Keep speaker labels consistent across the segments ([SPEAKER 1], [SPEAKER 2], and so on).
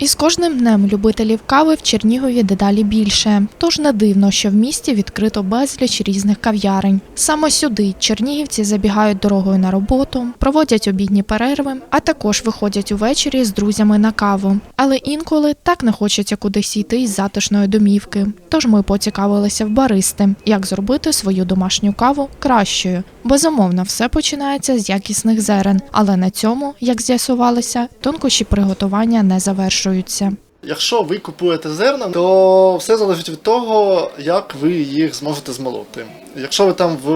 [SPEAKER 1] І з кожним днем любителів кави в Чернігові дедалі більше. Тож не дивно, що в місті відкрито безліч різних кав'ярень. Саме сюди чернігівці забігають дорогою на роботу, проводять обідні перерви, а також виходять увечері з друзями на каву. Але інколи так не хочеться кудись йти із затишної домівки. Тож ми поцікавилися в баристи, як зробити свою домашню каву кращою. Безумовно, все починається з якісних зерен, але на цьому, як з'ясувалося, тонкощі приготування не завершуються.
[SPEAKER 2] Якщо ви купуєте зерна, то все залежить від того, як ви їх зможете змолоти. Якщо ви там в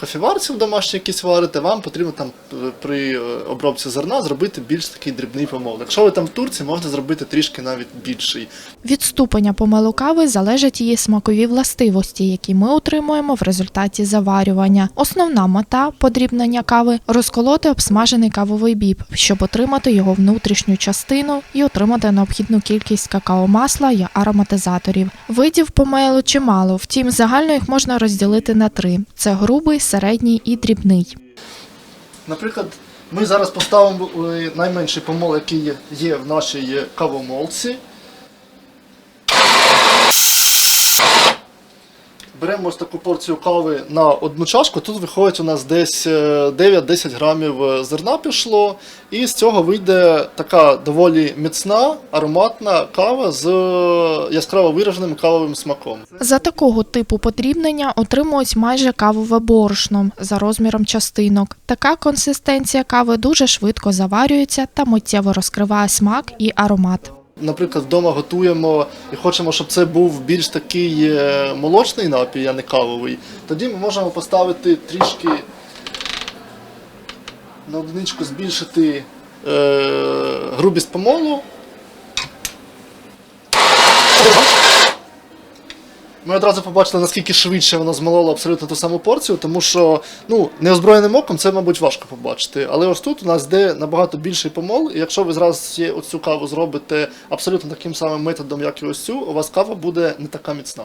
[SPEAKER 2] кофіварці в домашній якісь варите, вам потрібно там е, при е, обробці зерна зробити більш такий дрібний помол. Якщо ви там в Турції, можна зробити трішки навіть більший.
[SPEAKER 1] Від ступеня помилу кави залежать її смакові властивості, які ми отримуємо в результаті заварювання. Основна мета подрібнення кави розколоти обсмажений кавовий біб, щоб отримати його внутрішню частину і отримати необхідну кількість какао-масла і ароматизаторів. Видів помелу чимало, втім загально їх можна розділити на три: це грубий, середній і дрібний.
[SPEAKER 2] Наприклад, ми зараз поставимо е, найменший помол, який є- є в нашій кавомолці. Беремо ось таку порцію кави на одну чашку. Тут виходить у нас десь е, 9-10 грамів е, зерна пішло. І з цього вийде така доволі міцна, ароматна кава з е, яскраво вираженим кавовим смаком.
[SPEAKER 1] За такого типу подрібнення отримують майже кавове борошно за розміром частинок. Така консистенція кави дуже швидко заварюється та миттєво розкриває смак і аромат.
[SPEAKER 2] Наприклад, вдома готуємо і хочемо, щоб це був більш такий е, молочний напій, а не кавовий, тоді ми можемо поставити трішки на одиничку збільшити е, грубість помолу. Ми одразу побачили, наскільки швидше воно змололо абсолютно ту саму порцію, тому що ну, неозброєним оком це, мабуть, важко побачити. Але ось тут у нас йде набагато більший помол, і якщо ви зразу є оцю каву зробите абсолютно таким самим методом, як і ось цю, у вас кава буде не така міцна.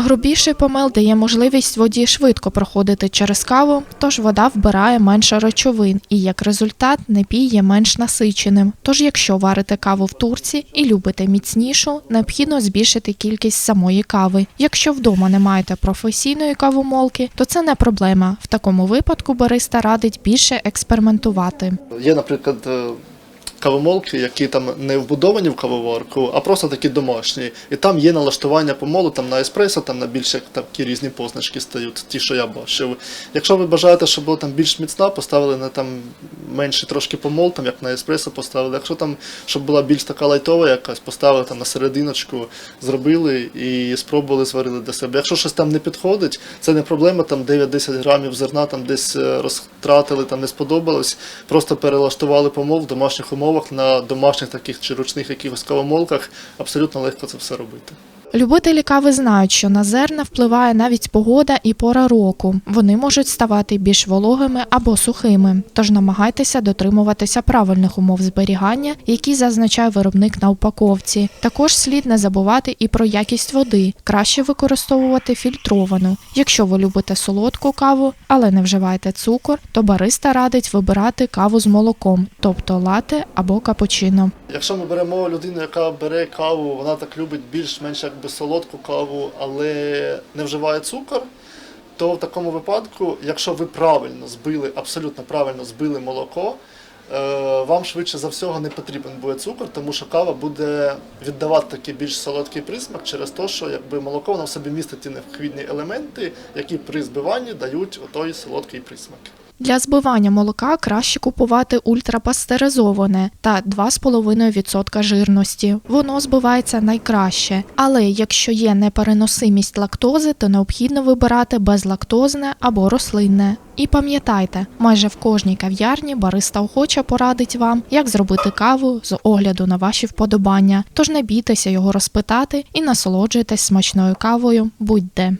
[SPEAKER 1] Грубіший помел дає можливість воді швидко проходити через каву, тож вода вбирає менше речовин, і як результат напій є менш насиченим. Тож, якщо варите каву в турці і любите міцнішу, необхідно збільшити кількість самої кави. Якщо вдома не маєте професійної кавомолки, то це не проблема. В такому випадку бариста радить більше експериментувати.
[SPEAKER 2] Є, наприклад, е, кавомолки, які там не вбудовані в кавоварку, а просто такі домашні. І там є налаштування помолу там на еспресо, там на більш як такі різні позначки стають, ті, що я бачив. Якщо ви бажаєте, щоб було там більш міцна, поставили на там менший трошки помол, там як на еспресо поставили. Якщо там, щоб була більш така лайтова якась, поставили там на серединочку, зробили і спробували зварили для себе. Якщо щось там не підходить, це не проблема, там 9-10 грамів зерна там десь е, розтратили, там не сподобалось, просто перелаштували помол в домашніх умовах на домашніх таких чи ручних якихось кавомолках. Абсолютно легко це все робити.
[SPEAKER 1] Любителі кави знають, що на зерна впливає навіть погода і пора року. Вони можуть ставати більш вологими або сухими. Тож намагайтеся дотримуватися правильних умов зберігання, які зазначає виробник на упаковці. Також слід не забувати і про якість води. Краще використовувати фільтровану. Якщо ви любите солодку каву, але не вживаєте цукор, то бариста радить вибирати каву з молоком, тобто лате або капучино.
[SPEAKER 2] Якщо ми беремо людину, яка бере каву, вона так любить більш-менш якби солодку каву, але не вживає цукор, то в такому випадку, якщо ви правильно збили, абсолютно правильно збили молоко, е, вам швидше за всього не потрібен буде цукор, тому що кава буде віддавати такий більш солодкий присмак через те, що якби молоко воно в собі містить ті необхідні елементи, які при збиванні дають отой солодкий присмак.
[SPEAKER 1] Для збивання молока краще купувати ультрапастеризоване та 2,5% жирності. Воно збивається найкраще. Але якщо є непереносимість лактози, то необхідно вибирати безлактозне або рослинне. І пам'ятайте, майже в кожній кав'ярні бариста охоче порадить вам, як зробити каву з огляду на ваші вподобання. Тож не бійтеся його розпитати і насолоджуйтесь смачною кавою будь-де.